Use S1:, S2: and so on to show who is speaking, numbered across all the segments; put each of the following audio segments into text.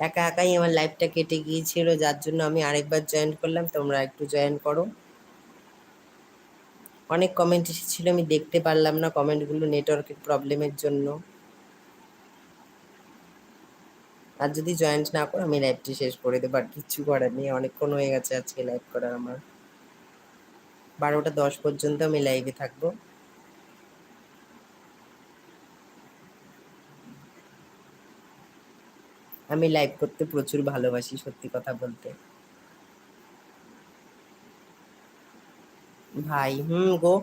S1: একা একাই আমার লাইফটা কেটে গিয়েছিল, যার জন্য আমি আরেকবার জয়েন করলাম, তোমরা একটু জয়েন করো। অনেক কমেন্ট এসেছিল, আমি দেখতে পারলাম না কমেন্টগুলো নেটওয়ার্কের প্রবলেমের জন্য। আর যদি জয়েন্ট না করো, আমি লাইভটি শেষ করে দেবো, আর কিচ্ছু করার নেই। অনেকক্ষণ হয়ে গেছে আজকে লাইভ করার আমার। বারোটা দশ পর্যন্ত আমি লাইভে থাকব। আমি লাইভ করতে প্রচুর ভালোবাসি, সত্যি কথা বলতে। ভাই, হুম গো।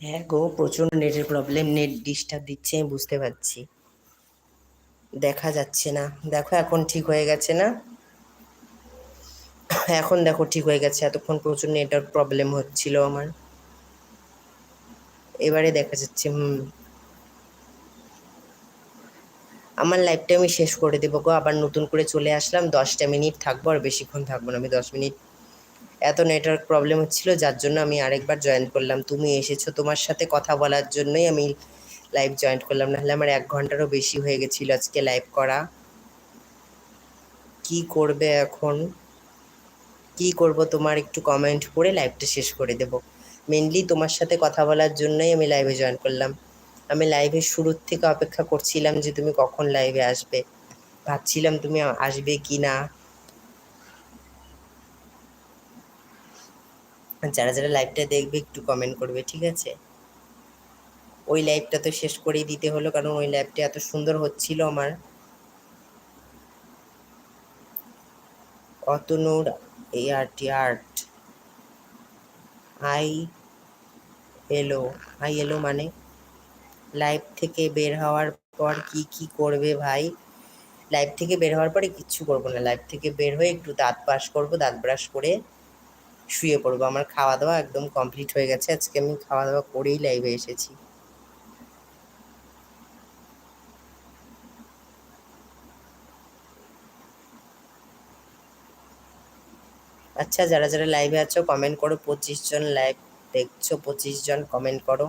S1: হ্যাঁ গো প্রচুর নেটের প্রবলেম নেট ডিস্টার্ব দিচ্ছে, আমি বুঝতে পারছি। দেখা যাচ্ছে না। দেখো, এখন ঠিক হয়ে গেছে না? এখন দেখো ঠিক হয়ে গেছে, এতক্ষণ প্রচুর নেটওয়ার্ক প্রবলেম হচ্ছিল আমার। এবারে দেখা যাচ্ছে, হুম। আমার লাইফটা আমি শেষ করে দেবো গো, আবার নতুন করে চলে আসলাম, দশটা মিনিট থাকব, আর বেশিক্ষণ থাকব না আমি দশ মিনিট এত নেটওয়ার্ক প্রবলেম হচ্ছিল, যার জন্য আমি আরেকবার জয়েন করলাম। তুমি এসেছ তোমার সাথে কথা বলার জন্যই আমি লাইভ জয়েন করলাম, নাহলে আমার এক ঘন্টারও বেশি হয়ে গেছিল আজকে লাইভ করা। কি করবে এখন? কি করব তোমার একটু কমেন্ট করে লাইভটা শেষ করে দেব। মেনলি তোমার সাথে কথা বলার জন্যই আমি লাইভে জয়েন করলাম। আমি লাইভের শুরুর থেকে অপেক্ষা করছিলাম যে তুমি কখন লাইভে আসবে। ভাবছিলাম তুমি আসবে কি না। যারা যারা লাইভটা দেখবে একটু কমেন্ট করবে, ঠিক আছে? ওই লাইভটা তো শেষ করেই দিতে হলো, কারণ ওই লাইভটা এত সুন্দর হচ্ছিল আমার। অতনুর এআরটি আর্ট আই এলো আই এলো মানে লাইভ থেকে বের হওয়ার পর কি কি করবে ভাই? লাইভ থেকে বের হওয়ার পরে কিচ্ছু করব না। লাইভ থেকে বের হয়ে একটু দাঁত ব্রাশ করব, দাঁত ব্রাশ করে শুয়ে পড়ব। আমার খাওয়া দাওয়া একদম কমপ্লিট হয়ে গেছে। আজকে আমি খাওয়া দাওয়া করেই লাইভে এসেছি। আচ্ছা যারা যারা লাইভে আছো কমেন্ট করো। পঁচিশ জন লাইভ দেখছ, পঁচিশ জন কমেন্ট করো।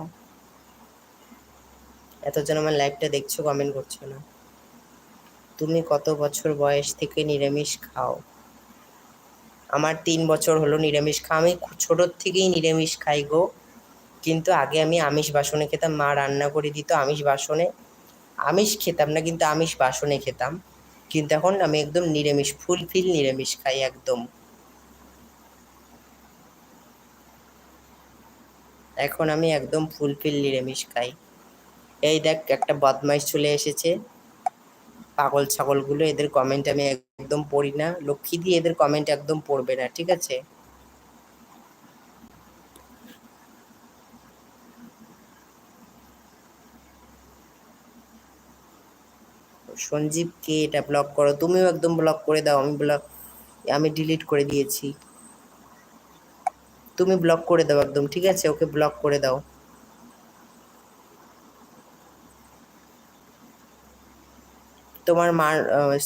S1: এতজন আমার লাইভটা দেখছ কমেন্ট করছ না। তুমি কত বছর বয়স থেকে নিরামিষ খাও? আমার তিন বছর হলো নিরামিষ খাওয়া। আমি ছোটোর থেকেই নিরামিষ খাই গো। কিন্তু আগে আমি আমিষ বাসনে খেতাম। মা রান্না করে দিত আমিষ বাসনে। আমিষ খেতাম না, কিন্তু আমিষ বাসনে খেতাম। কিন্তু এখন আমি একদম নিরামিষ ফুলফিল নিরামিষ খাই একদম। এখন আমি একদম ফুলফিল নিরামিষ খাই। এই দেখ, একটা বদমাইশ চলে এসেছে। পাগল ছাগলগুলো, এদের কমেন্ট আমি একদম পড়ি না। লক্ষ্মী দিয়ে এদের কমেন্ট একদম পড়বে না, ঠিক আছে? সঞ্জীবকে এটা ব্লক করো। তুমিও একদম ব্লক করে দাও। আমি ব্লক আমি ডিলিট করে দিয়েছি। তুমি ব্লক করে দাও একদম, ঠিক আছে? ওকে ব্লক করে দাও। তোমার মার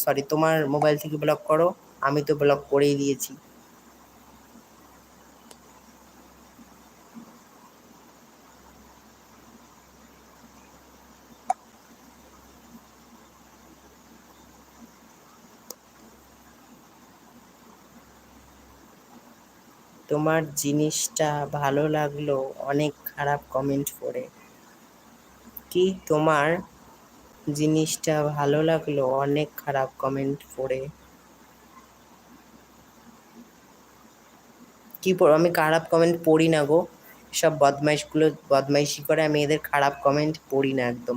S1: সরি তোমার মোবাইল থেকে ব্লক করো, আমি তো ব্লক করেই দিয়েছি। তোমার জিনিসটা ভালো লাগল, অনেক খারাপ কমেন্ট করে কি তোমার জিনিসটা ভালো লাগল, অনেক খারাপ কমেন্ট পড়ে? কি আমি খারাপ কমেন্ট পড়ি না গো। সব বদমাইশগুলো বদমাইশি করে, আমি এদের খারাপ কমেন্ট পড়ি না একদম,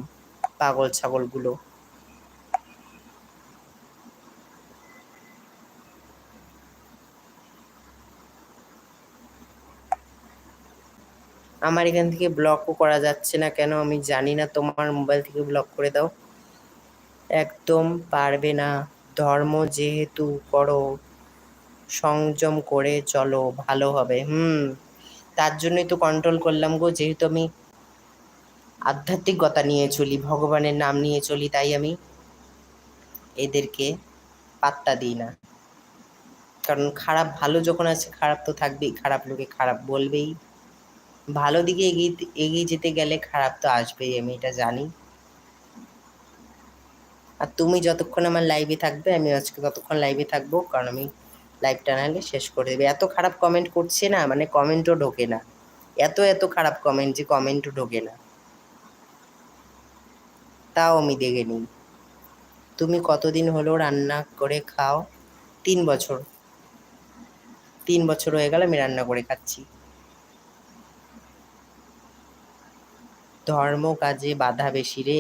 S1: পাগল ছাগলগুলো। আমার এখান থেকে ব্লকও করা যাচ্ছে না কেন আমি জানি না, তোমার মোবাইল থেকে ব্লক করে দাও। একদম পারবে না। ধর্ম যেহেতু করো, সংযম করে চলো, ভালো হবে, হুম। তার জন্যই তো কন্ট্রোল করলাম গো, যেহেতু আমি আধ্যাত্মিকতা নিয়ে চলি, ভগবানের নাম নিয়ে চলি, তাই আমি এদেরকে পাত্তা দিই না। কারণ খারাপ ভালো যখন আছে, খারাপ তো থাকবেই, খারাপ লোকে খারাপ বলবেই। ভালো দিকে এগিয়ে এগিয়ে যেতে গেলে খারাপ তো আসবেই, আমি এটা জানি। আর তুমি যতক্ষণ আমার লাইভে থাকবে, আমি আজকে ততক্ষণ লাইভে থাকব, কারণ আমি লাইভটা নাহলে শেষ করে দেবে। এত খারাপ কমেন্ট করছে না মানে কমেন্টও ঢোকে না। এত এত খারাপ কমেন্ট যে কমেন্টও ঢোকে না। তাও আমি দেখে নিই। তুমি কতদিন হলো রান্না করে খাও? তিন বছর। তিন বছর হয়ে গেল আমি রান্না করে খাচ্ছি। ধর্ম কাজে বাধা বেশি রে।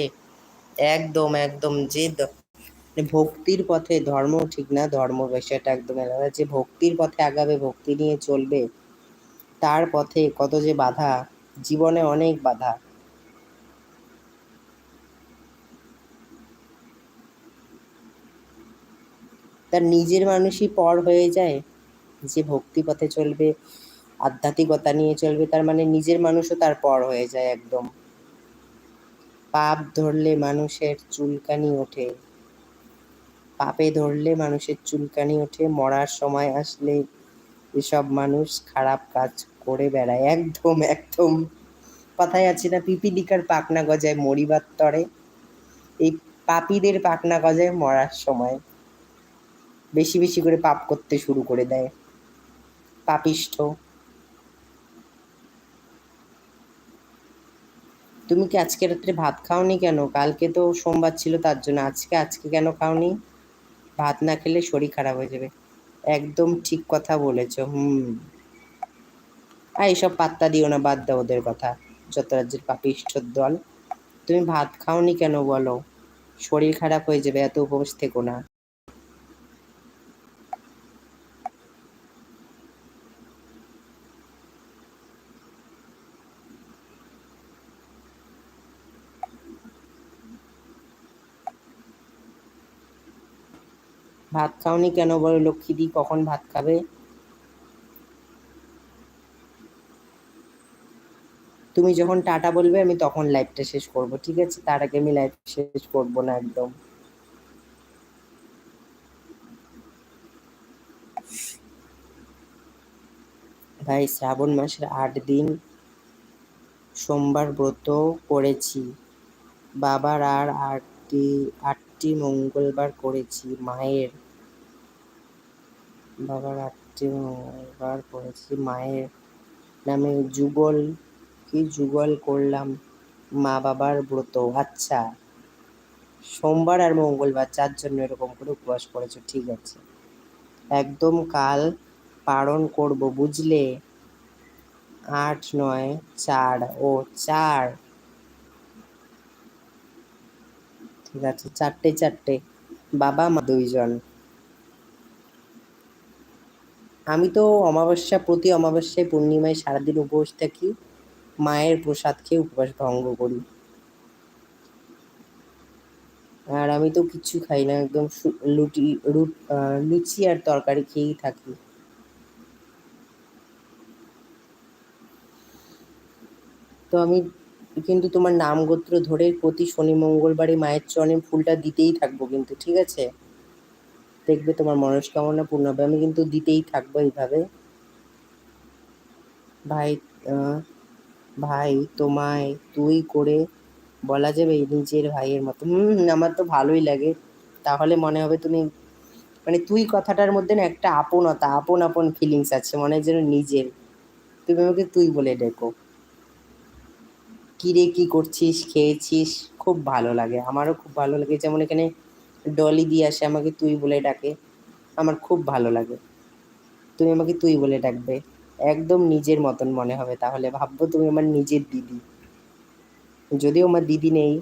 S1: একদম একদম যে মানে ভক্তির পথে ধর্ম ঠিক না, ধর্ম বিষয়টা একদম আলাদা। যে ভক্তির পথে আগাবে, ভক্তি নিয়ে চলবে, তার পথে কত যে বাধা, জীবনে অনেক বাধা। তার নিজের মানুষই পর হয়ে যায়, যে ভক্তি পথে চলবে, আধ্যাত্মিকতা নিয়ে চলবে, তার মানে নিজের মানুষও তার পর হয়ে যায় একদম। পাপ ধরলে মানুষের চুলকানি ওঠে। পাপে ধরলে মানুষের চুলকানি ওঠে। মরার সময় আসলে এসব মানুষ খারাপ কাজ করে বেড়ায়। একদম একদম। কথায় আছে না, পিপিলিকার পাকনা গজায় মরিবার তরে। এই পাপীদের পাকনা গজায় মরার সময়। বেশি বেশি করে পাপ করতে শুরু করে দেয়। পাপিষ্ঠ। তুমি কি আজকে রাত্রে ভাত খাওনি কেন? কালকে তো সোমবার ছিল, তার জন্য আজকে আজকে কেন খাওনি? ভাত না খেলে শরীর খারাপ হয়ে যাবে। একদম ঠিক কথা বলেছ, হুম। আর এইসব পাত্তা দিও না, বাদ দাও ওদের কথা। যত রাজ্যের পাপিষ্ঠর দল। তুমি ভাত খাওনি কেন বলো? শরীর খারাপ হয়ে যাবে, এত উপবাস থেকো না। ভাত খাওনি কেন বলো? লক্ষ্মীদি কখন ভাত খাবে? তুমি যখন টাটা বলবে, আমি তখন লাইভটা শেষ করব, ঠিক আছে? তার আগে আমি লাইভ শেষ করব না একদম। ভাই, শ্রাবণ মাসের আট দিন, সোমবার ব্রত করেছি। বাবার আর আটটি আটটি মঙ্গলবার করেছি, মায়ের। বাবার আটটি মঙ্গলবার করেছি মায়ের নামে যুগল। কি যুগল করলাম। মা বাবার ব্রত। আচ্ছা সোমবার আর মঙ্গলবার চার জন্য এরকম করে উপবাস করেছ, ঠিক আছে। একদম কাল পালন করব, বুঝলে? আট, নয়, চার, ও চার। ঠিক আছে, চারটে চারটে। বাবা, মা দুইজন। আমি তো অমাবস্যা প্রতি অমাবস্যায় পূর্ণিমায় সারাদিন উপবাস থাকি, মায়ের প্রসাদ খেয়ে উপবাস ভঙ্গ করি। আর আমি তো কিছু খাই না, একদম লুটি, রুট লুচি আর তরকারি খেয়েই থাকি। তো আমি কিন্তু তোমার নাম গোত্র ধরে প্রতি শনি মঙ্গলবারে মায়ের চরণে ফুলটা দিতেই থাকব কিন্তু, ঠিক আছে? দেখবে তোমার মনস্কামনা পূর্ণ হবে। আমি কিন্তু দিতেই থাকব এইভাবে। ভাই ভাই, তোমায় তুই করে বলা যাবে নিজের ভাইয়ের মতো। হুম আমার তো ভালোই লাগে। তাহলে মনে হবে তুমি মানে তুই কথাটার মধ্যে না একটা আপনতা, আপন আপন ফিলিংস আছে। মনে হয় যেন নিজের। তুমি আমাকে তুই বলে ডেকো। কী রে, কী করছিস, খেয়েছিস? খুব ভালো লাগে। আমারও খুব ভালো লাগে। যেমন এখানে ডলি দিয়ে আসে, আমাকে তুই বলে ডাকে। আমার খুব ভালো লাগে। তুমি আমাকে তুই বলে ডাকবে। একদম নিজের মতন মনে হবে, তাহলে ভাববো তুমি আমার নিজের দিদি। যদিও আমার দিদি নেই,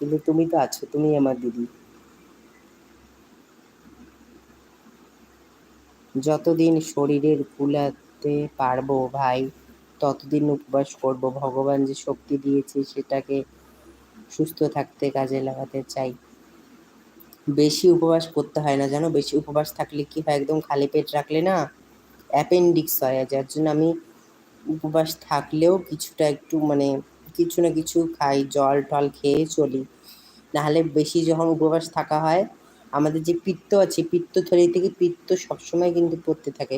S1: কিন্তু তুমি তো আছো, তুমি আমার দিদি। যতদিন শরীরের ফুলাতে পারব ভাই, ততদিন উপবাস করব। ভগবান যে শক্তি দিয়েছে সেটাকে সুস্থ থাকতে কাজে লাগাতে চাই। বেশি উপবাস করতে হয় না, জানো? বেশি উপবাস থাকলে কি হয়? একদম খালি পেট রাখলে না অ্যাপেন্ডিক্স হয়। যার জন্য আমি উপবাস থাকলেও কিছুটা একটু মানে কিছু না কিছু খাই, জল টল খেয়ে চলি। নাহলে বেশি যখন উপবাস থাকা হয়, আমাদের যে পিত্ত আছে পিত্তথলি থেকে পিত্ত সবসময় কিন্তু পড়তে থাকে।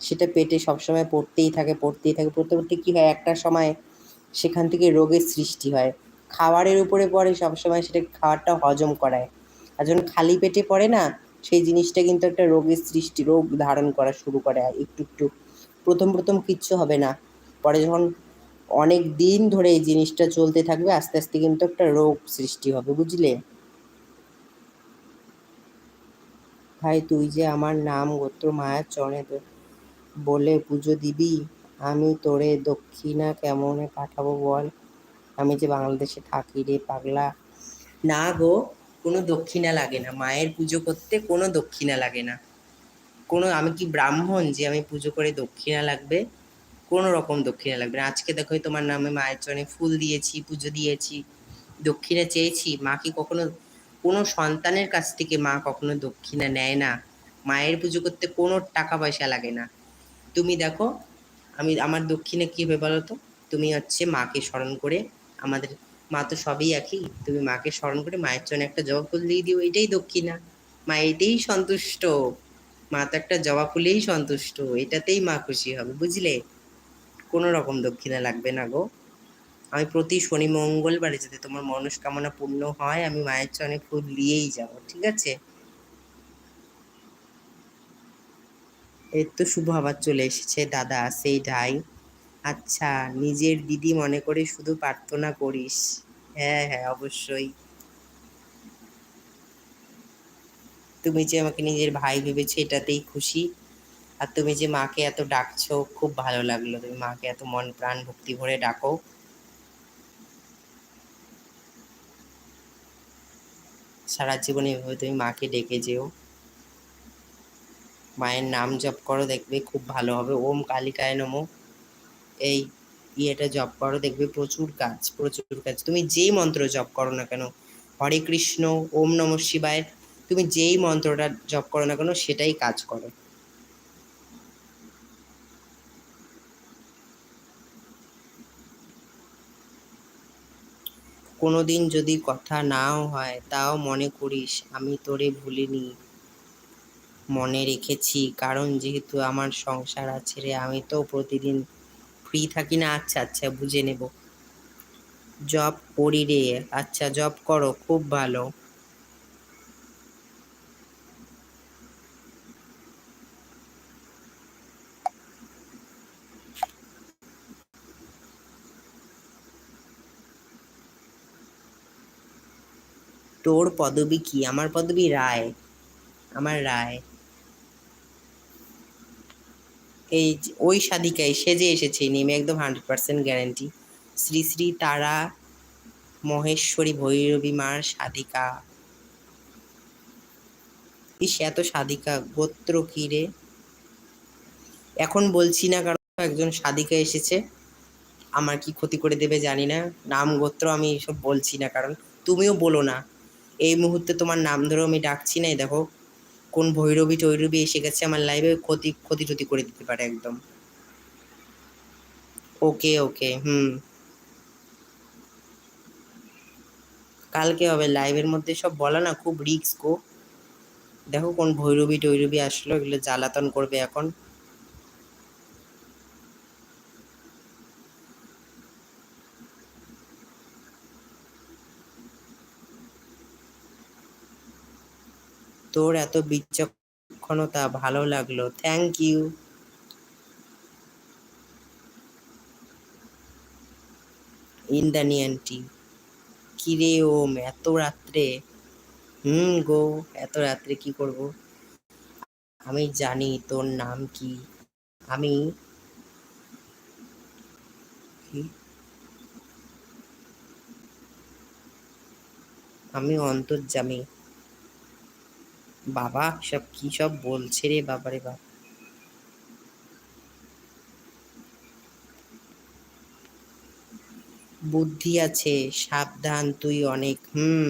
S1: সেটা পেটে সবসময় পড়তেই থাকে পড়তেই থাকে। পড়তে পড়তে কী হয়? একটা সময় সেখান থেকে রোগের সৃষ্টি হয়। খাবারের উপরে পড়ে সবসময় সেটা খাবারটা হজম করায়। আর যখন খালি পেটে পড়ে না, সেই জিনিসটা কিন্তু একটা রোগের সৃষ্টি, রোগ ধারণ করা শুরু করে একটু একটু। প্রথম প্রথম কিচ্ছু হবে না। পরে যখন অনেক দিন ধরে এই জিনিসটা চলতে থাকবে, আস্তে আস্তে কিন্তু একটা রোগ সৃষ্টি হবে, বুঝলে? ভাই, তুই যে আমার নাম গোত্র মায়ের চরণে বলে পুজো দিবি? আমি তোরে দক্ষিণা কেমনে পাঠাবো বল? আমি যে বাংলাদেশে থাকি রে পাগলা। না গো কোনো দক্ষিণা লাগে না। মায়ের পুজো করতে কোনো দক্ষিণা লাগে না। কোনো, আমি কি ব্রাহ্মণ যে আমি পুজো করে দক্ষিণা লাগবে? কোনো রকম দক্ষিণা লাগবে না। আজকে দেখো তোমার নামে মায়ের চরণে ফুল দিয়েছি, পুজো দিয়েছি, দক্ষিণা চেয়েছি। মা কি কখনো, কোনো সন্তানের কাছ থেকে মা কখনো দক্ষিণা নেয় না। মায়ের পুজো করতে কোনো টাকা পয়সা লাগে না। তুমি দেখো, আমি, আমার দক্ষিণে কী হবে বলো তো? তুমি হচ্ছে মাকে স্মরণ করে আমাদের মা তো সবই একই। তুমি মাকে স্মরণ করে মায়ের জন্য একটা জবা ফুল দিয়ে দিও, এটাই দক্ষিণা। মা এটাই সন্তুষ্ট। মা তো একটা জবা ফুলেই সন্তুষ্ট, এটাতেই মা খুশি হবে, বুঝলে? কোনো রকম দক্ষিণা লাগবে না গো। আমি প্রতি শনি মঙ্গলবারে যাতে তোমার মনস্কামনা পূর্ণ হয়, আমি মায়ের চরণে ফুল দিয়েই যাব, ঠিক আছে? এর তো শুভ আবার চলে এসেছে, দাদা, সেই ঢাই। আচ্ছা নিজের দিদি মনে করে শুধু প্রার্থনা করিস। হ্যাঁ হ্যাঁ অবশ্যই। তুমি যে আমাকে নিজের ভাই ভেবেছো এটাতেই খুশি। আর তুমি যে মাকে এত ডাকছো, খুব ভালো লাগল। তুমি মাকে এত মন প্রাণ ভক্তি ভরে ডাকো। সারা জীবনে এভাবে তুমি মাকে ডেকে যেও। মায়ের নাম জপ করো, দেখবে খুব ভালো হবে। ওম কালিকায় নমো। এই ইয়েটা জপ করো, দেখবে প্রচুর কাজ প্রচুর কাজ। তুমি যেই মন্ত্র জপ করো না কেন, হরে কৃষ্ণ, ওম নম শিবায়, তুমি যেই মন্ত্রটা জপ করো না কেন, সেটাই কাজ করে। কোনোদিন যদি কথা নাও হয়, তাও মনে করিস, আমি তোরে ভুলিনি। মনে রেখেছি, কারণ যেহেতু আমার সংসার আছে রে, আমি তো প্রতিদিন ফ্রি থাকি না আচ্ছা আচ্ছা বুঝে নেব। জব করি রে আচ্ছা জব করো, খুব ভালো। তোর পদবী কি? আমার পদবী রায়। আমার রায়। এই ওই সাদিকায় সেজে এসেছে নেমে একদম hundred percent guarantee Shri Shri Tara, Maheshwari, Bhairavi মার সাধিকা ইস, এত সাধিকা গোত্র কি রে? এখন বলছি না কারণ একজন সাধিকা এসেছে। আমার কি ক্ষতি করে দেবে জানি না। নাম গোত্র আমি এসব বলছি না কারণ, তুমিও বলো না। এই মুহূর্তে তোমার নাম ধরেও আমি ডাকছি না দেখো। কোন ভৈরবী টৈরবী এসে গেছে আমার লাইভে ক্ষতি ক্ষতি টতি করে দিতে পারে একদম। ওকে ওকে হুম। কালকে হবে লাইভের মধ্যে সব বলা না, খুব রিক্স গো। দেখো কোন ভৈরবী টৈরবী আসলো, এগুলো জ্বালাতন করবে এখন। তোর এত বিচক্ষণতা, ভালো লাগল। থ্যাংক ইউ ইন্দানি আন্টি কিরে ওম, এত রাত্রে? হুম গো, এত রাত্রে কি করব? আমি জানি তোর নাম কি। আমি আমি অন্তর্জামী বাবা সব কি সব বলছে রে বাবারে বাপ বুদ্ধি আছে, সাবধান তুই অনেক, হুম।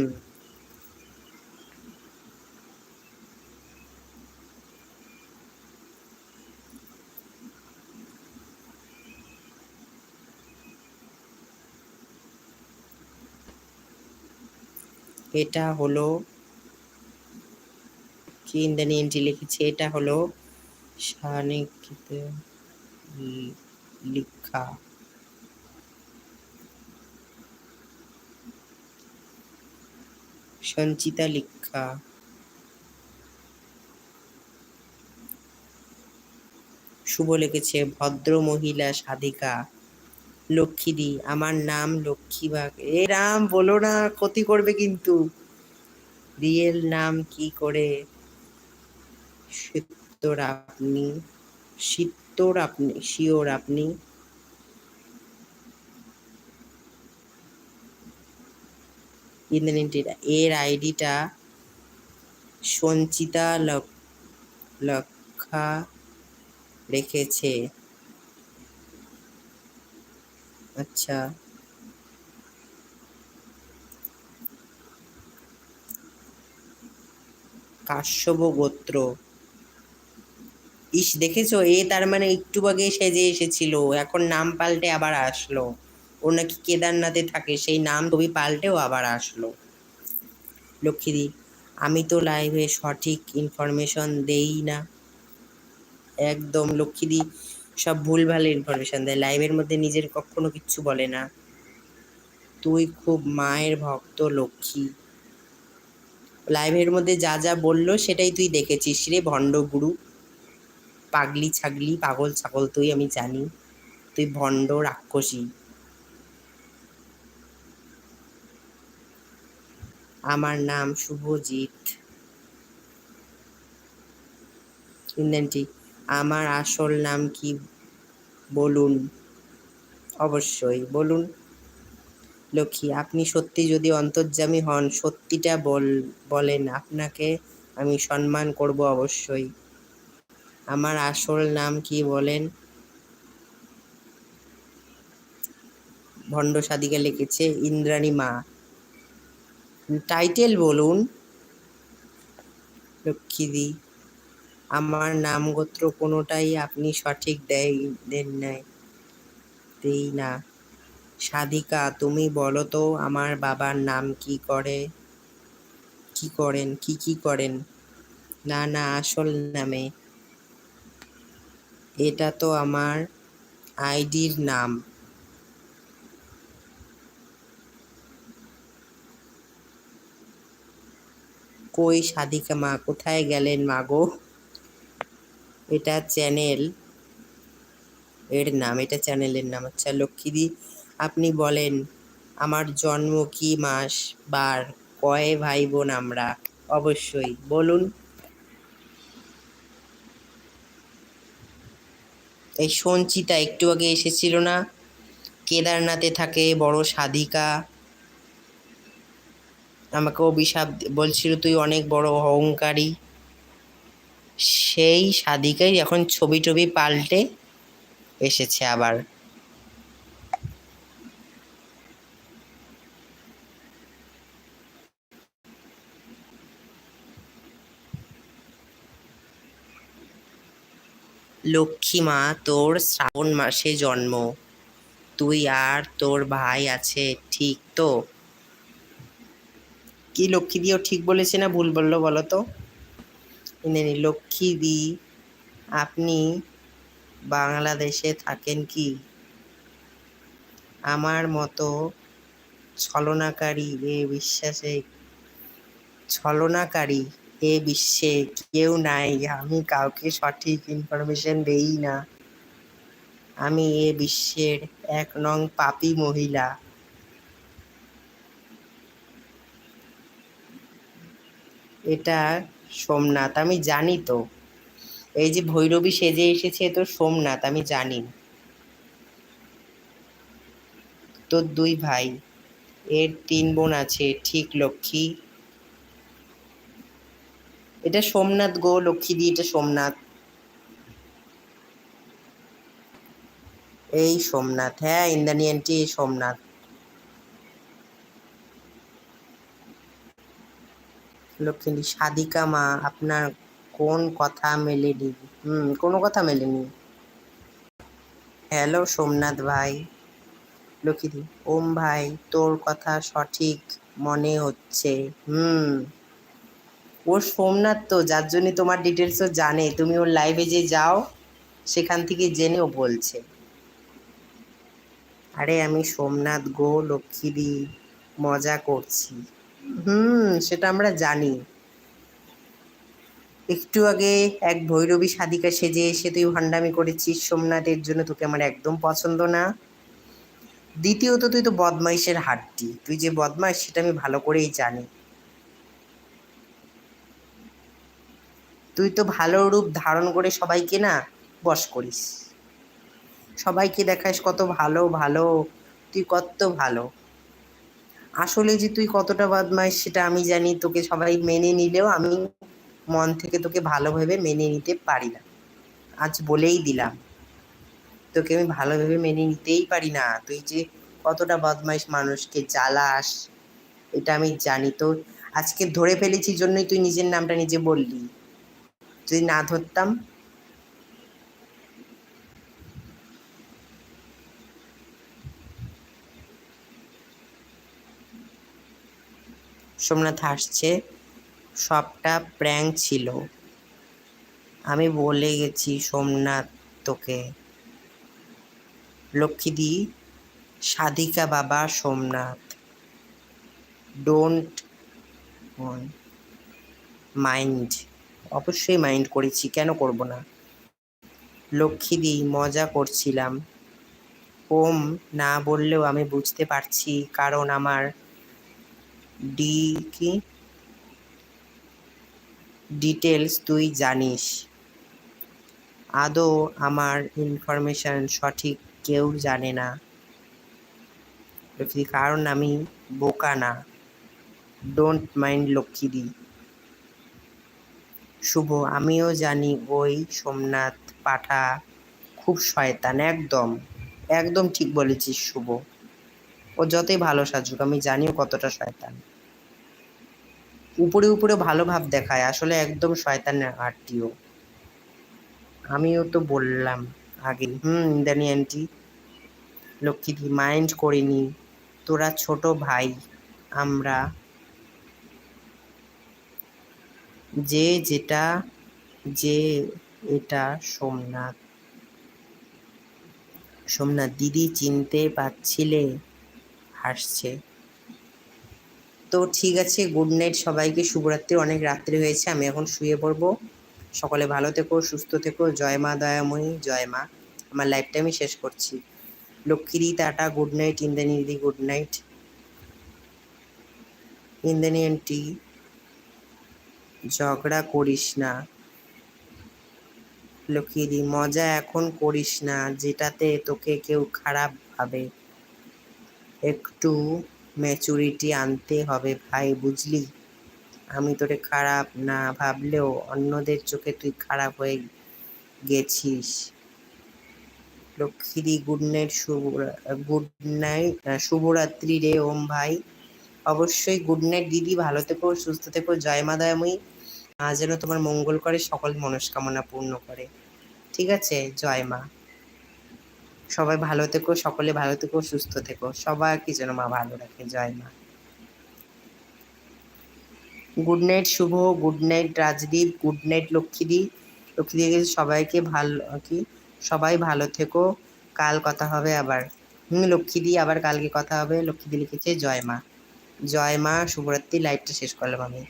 S1: এটা হলো কি ইন্দ্রাণী এন্ট্রি লিখেছে, এটা হলো সানিকিত লিখা। সঞ্চিতা লিখা। শুভ লিখেছে, ভদ্র মহিলা সাধিকা। লক্ষ্মীদি, আমার নাম লক্ষ্মীবাগ এ রাম, বলো না, ক্ষতি করবে কিন্তু। রিয়েল নাম কি করে? শিত্তর আপনি শিত্তর আপনি, শিওর আপনি। ইন্দ্রাণীটিরা এর আইডিটা সঞ্চিতা লক- লক্ষা রেখেছে। আচ্ছা। কাশ্যপ গোত্র। ইস, দেখেছ? এ তার মানে একটু আগে সেজে এসেছিল। এখন নাম পাল্টে আবার আসলো। ও নাকি কেদারনাথে থাকে, সেই নাম ছবি পাল্টেও আবার আসলো। লক্ষ্মীদি, আমি তো লাইভে সঠিক ইনফরমেশন দেই না। একদম, লক্ষ্মীদি সব ভুলভাল ইনফরমেশন দেয়। লাইভের মধ্যে নিজের কখনো কিচ্ছু বলে না। তুই খুব মায়ের ভক্ত, লক্ষ্মী। লাইভের মধ্যে যা যা বলল, সেটাই তুই দেখেছিস রে ভণ্ড গুরু পাগলি ছাগলি, পাগল ছাগল তুই আমি জানি। তুই ভণ্ড রাক্ষসী। আমার নাম শুভজিৎ। আমার আসল নাম কি বলুন? অবশ্যই, বলুন। লক্ষ্মী, আপনি সত্যি যদি অন্তর্যামী হন, সত্যিটা বল, বলেন। আপনাকে আমি সম্মান করব অবশ্যই। আমার আসল নাম কি বলেন? ভণ্ড সাদিকা লিখেছে ইন্দ্রাণী মা। টাইটেল বলুন। লক্ষ্মীদি, আমার নাম গোত্র কোনোটাই আপনি সঠিক দেয়, দেন নাই। দেই না। সাধিকা তুমি বলো তো আমার বাবার নাম কি করে? কি করেন? কি কি করেন? না না, আসল নামে। এটা তো আমার আইডির নাম। কই সাধিকা মা, কোথায় গেলেন মা গো? এটা চ্যানেল এর নাম, এটা চ্যানেলের নাম। আচ্ছা লক্ষ্মীদি, আপনি বলেন, আমার জন্ম কি মাস, বার, কয় ভাই বোন আমরা? অবশ্যই, বলুন। এই সঞ্চিতা একটু আগে এসেছিল না। কেদারনাথে থাকে বড় সাধিকা। আমাকে অভিশাপ বলছিল, তুই অনেক বড় অহংকারী। সেই সাধিকাই এখন ছবি টবি পাল্টে এসেছে আবার। লক্ষ্মী মা, তোর শ্রাবণ মাসে জন্ম। তুই আর তোর ভাই আছে, ঠিক তো? কি লক্ষ্মী দিও ঠিক বলেছে না ভুল বলল বলো তো? ইন্দ্রাণী লক্ষ্মী দি, আপনি বাংলাদেশে থাকেন কি? আমার মতো ছলনাকারী, এ বিশ্বাসে, ছলনাকারী। এ বিশ্বে কেউ নাই, আমি কাউকে সঠিক ইনফরমেশন দেই না। আমি এ বিশ্বের এক নং পাপী মহিলা। এটা সোমনাথ, আমি জানি তো। এই যে ভৈরবী সেজে এসেছে তো সোমনাথ, আমি জানি। তোর দুই ভাই, এর তিন বোন আছে, ঠিক লক্ষ্মী এটা সোমনাথ গো, লক্ষ্মী দি, এটা সোমনাথ। এই সোমনাথ হ্যাঁ ইন্দ্রাণী আন্টি সোমনাথ। লক্ষ্মী সাধিকা মা, আপনার কোন কথা মেলেনি? হুম, কোনো কথা মেলেনি। হ্যালো, সোমনাথ ভাই। লক্ষ্মীদি ওম ভাই, তোর কথা সঠিক মনে হচ্ছে। হুম। ও সোমনাথ তো, যার জন্য তোমার ডিটেলসও জানে। তুমি ওর লাইভে যে যাও, সেখান থেকে জেনেও বলছে। আরে আমি সোমনাথ গো, লক্ষ্মীদি, মজা করছি। হুম, সেটা আমরা জানি। একটু আগে এক ভৈরবী সাধিকা সেজে এসে তুই ভান্ডামি করেছিস সোমনাথের জন্য তোকে আমার একদম পছন্দ না। দ্বিতীয়ত, তুই তো বদমাইশের হাড্ডি। তুই যে বদমাইশ, সেটা আমি ভালো করেই জানি। তুই তো ভালো রূপ ধারণ করে সবাইকে না বশ করিস। সবাইকে দেখাস কত ভালো ভালো, তুই কত ভালো। আসলে যে তুই কতটা বদমাইশ সেটা আমি জানি, তোকে সবাই মেনে নিলেও আমি মন থেকে তোকে ভালোভাবে মেনে নিতে পারি না। আজ বলেই দিলাম, তোকে আমি ভালোভাবে মেনে নিতেই পারি না। তুই যে কতটা বদমাইশ মানুষকে জ্বালাস, এটা আমি জানি। তো আজকে ধরে ফেলেছি, জন্যই তুই নিজের নামটা নিজে বললি। যদি না ধরতাম সোমনাথ হাসছে, সবটা প্র্যাঙ্ক ছিল। আমি বলে গেছি, সোমনাথ তোকে। লক্ষ্মীদি, সাধিকা বাবা সোমনাথ। ডোন্ট মাইন্ড অবশ্যই মাইন্ড করেছি, কেন করব না? লক্ষ্মীদি, মজা করছিলাম। ওম, না বললেও আমি বুঝতে পারছি কারণ আমার ডি কি? ডিটেলস তুই জানিস। আদৌ আমার ইনফরমেশন সঠিক কেউ জানে না। কারণ আমি বোকা না। ডোন্ট মাইন্ড লক্ষ্মীদি। শুভ। আমিও জানি ওই সোমনাথ, পাঠা খুব শয়তান, একদম একদম ঠিক বলেছিস শুভ। ও যতই ভালো সাজুক, আমি জানিও কতটা শয়তান। উপরে উপরে ভালো ভাব দেখায়, আসলে একদম শয়তানের আটটিও আমিও তো বললাম আগে, হুম ইন্দানি আন্টি লক্ষ্মীদি মাইন্ড করিনি। তোরা ছোট ভাই, আমরা যে যেটা, যে এটা সোমনাথ। সোমনাথ দিদি চিনতে পারছিলে? হাসছে। তো ঠিক আছে গুড নাইট সবাইকে। শুভরাত্রি, অনেক রাত্রি হয়েছে, আমি এখন শুয়ে পড়ব। সকলে ভালো থেকো, সুস্থ থেকো। জয় মা দয়াময়ী, জয় মা। আমার লাইফটা আমি শেষ করছি। লক্ষ্মীদি, টাটা গুড নাইট ইন্দ্রাণী দিদি গুড নাইট ইন্দ্রাণী আন্টি ঝগড়া করিস না। লক্ষ্মীদি, মজা এখন করিস না, যেটাতে তোকে কেউ খারাপ ভাবে। একটু ম্যাচুরিটি আনতে হবে ভাই, বুঝলি? আমি তোরে খারাপ না ভাবলেও অন্যদের চোখে তুই খারাপ হয়ে গেছিস। লক্ষ্মীদি, good night Shubho, good night, শুভরাত্রি রে ওম ভাই। অবশ্যই গুড নাইট দিদি। ভালো থেকো, সুস্থ থেকো। জয় মা দয়াময়ী। যেন তোমার মঙ্গল করে, সকল মনস্কামনা পূর্ণ করে। ঠিক আছে? জয় মা। সবাই ভালো থেকো, সকলে ভালো থেকো, সুস্থ থেকো। সবাইকে যেন মা ভালো রাখে। জয় মা। Good night Shubho. Good night Rajdeep. Good night লক্ষ্মীদি। লক্ষ্মীদি, সবাইকে ভালো, কি? সবাই ভালো থেকো। কাল কথা হবে আবার। হুম, লক্ষ্মীদি, আবার কালকে কথা হবে। লক্ষ্মীদি লিখেছে, জয় মা। জয় মা শুভরাত্রি লাইভটা শেষ করলাম আমি।